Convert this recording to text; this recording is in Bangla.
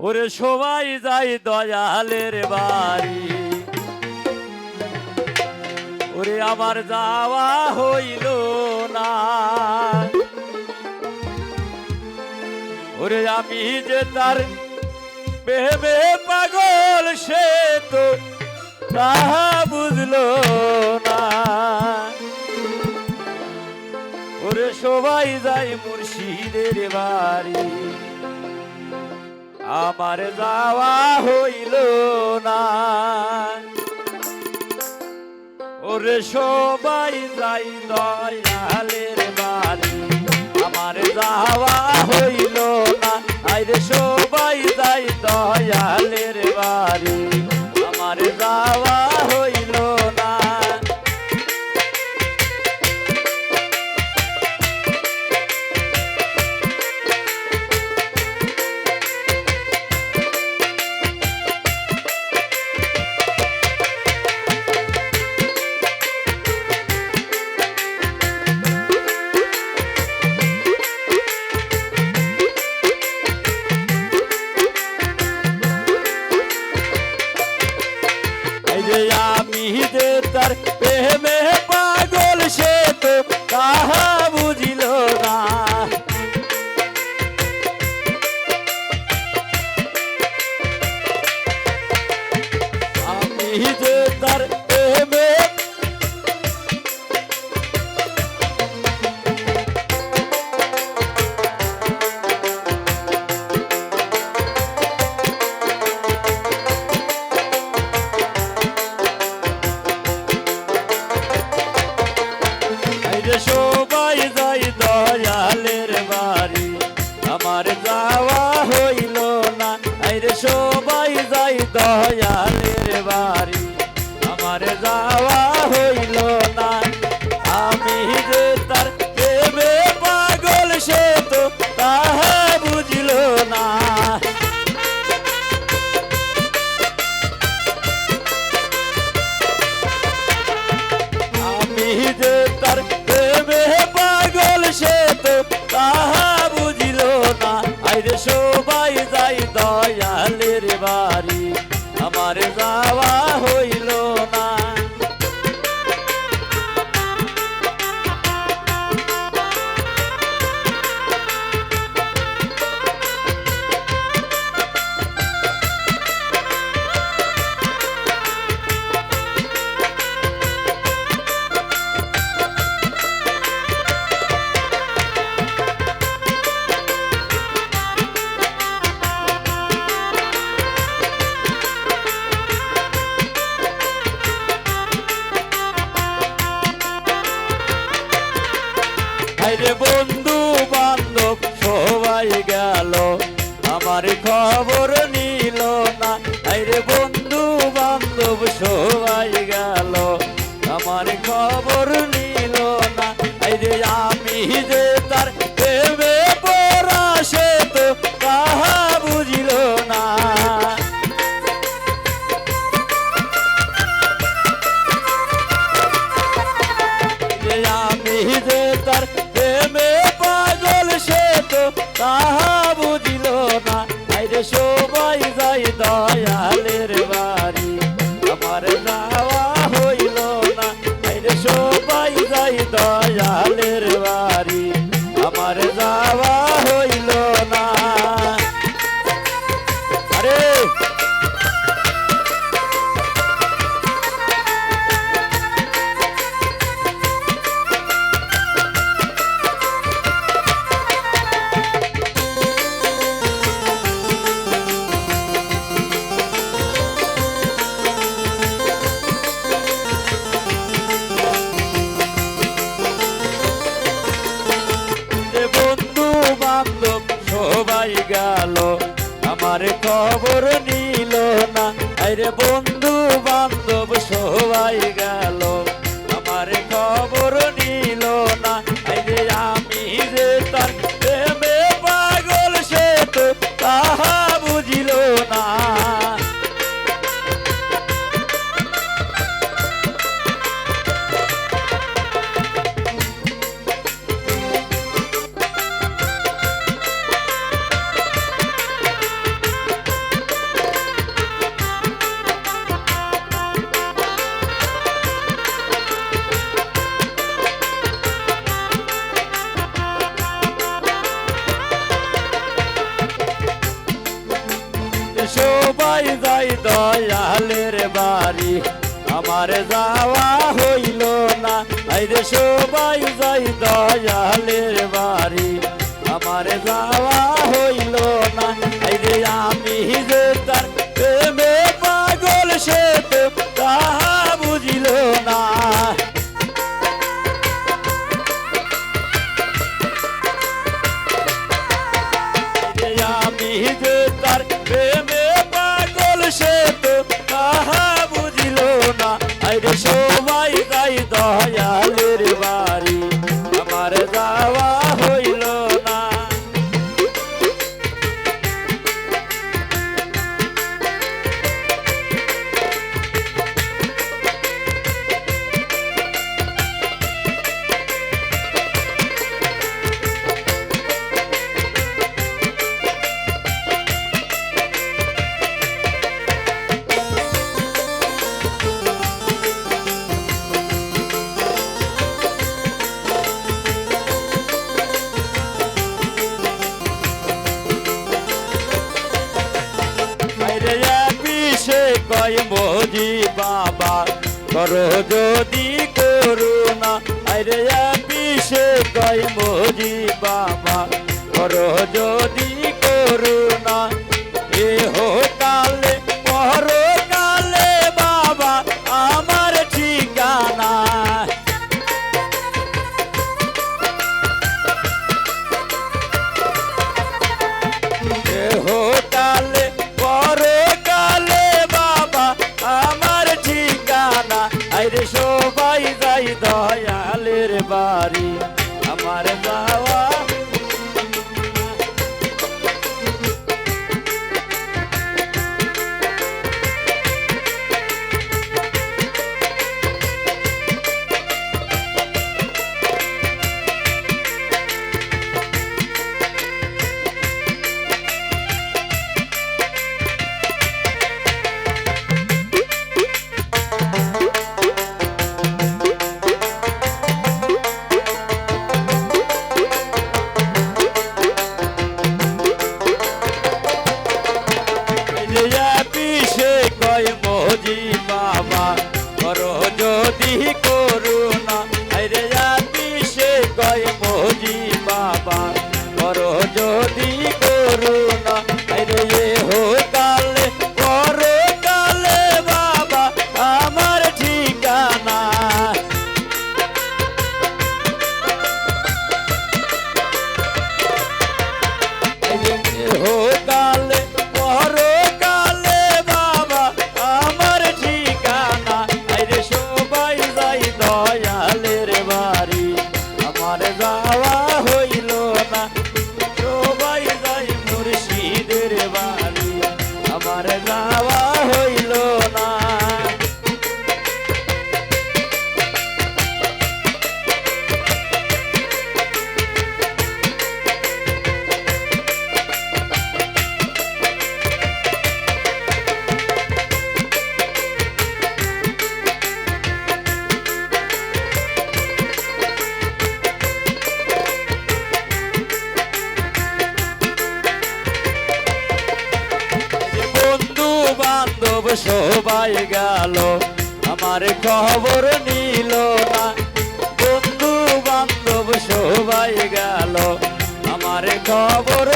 ওরে সবাই যাই দয়ালের বাড়ি। ওরে আমার যাওয়া হইল না। ওরে আমি যে তার প্রেমে পাগল, সে তো তাহা বুঝলো না। ওরে সবাই যাই মুর্শিদের বাড়ি। আমার যাওয়া হইল না। ওরে সবাই যাই দয়ালের বাড়ি আমার যাওয়া হইল না। আইরে সবাই যাই দয়ালের বাড়ি আমার যাওয়া হইল যে তার প্রেমে সবাই যাই দয়ালের বাড়ি, আমার যাওয়া হইল না। এই সবাই যাই দয়ালের বাড়ি আমার যাওয়া আমার খবর নিল না। আইরে বন্ধু বান্ধব সবাই আমার খবর নিল না। আরে বন্ধু বান্ধব সবাই গেল। বাড়ি, আমার যাওয়া হইল না। আইরে সবাই যাই দয়ালের বাড়ি, আমার যাওয়া হইল না। আইরে আমি যে তার প্রেমে আমার যাওয়া কয় মোজি বাবা করো যদি করুণা। আরে কয় মোজি বাবা করো যদি করুণা। এ হো কালে পর সবাই যাই দয়ালের বাড়ি। আমার যাওয়া সবাই গেল আমার খবর নিল না। বন্ধু বান্ধব সবাই গেল আমার খবর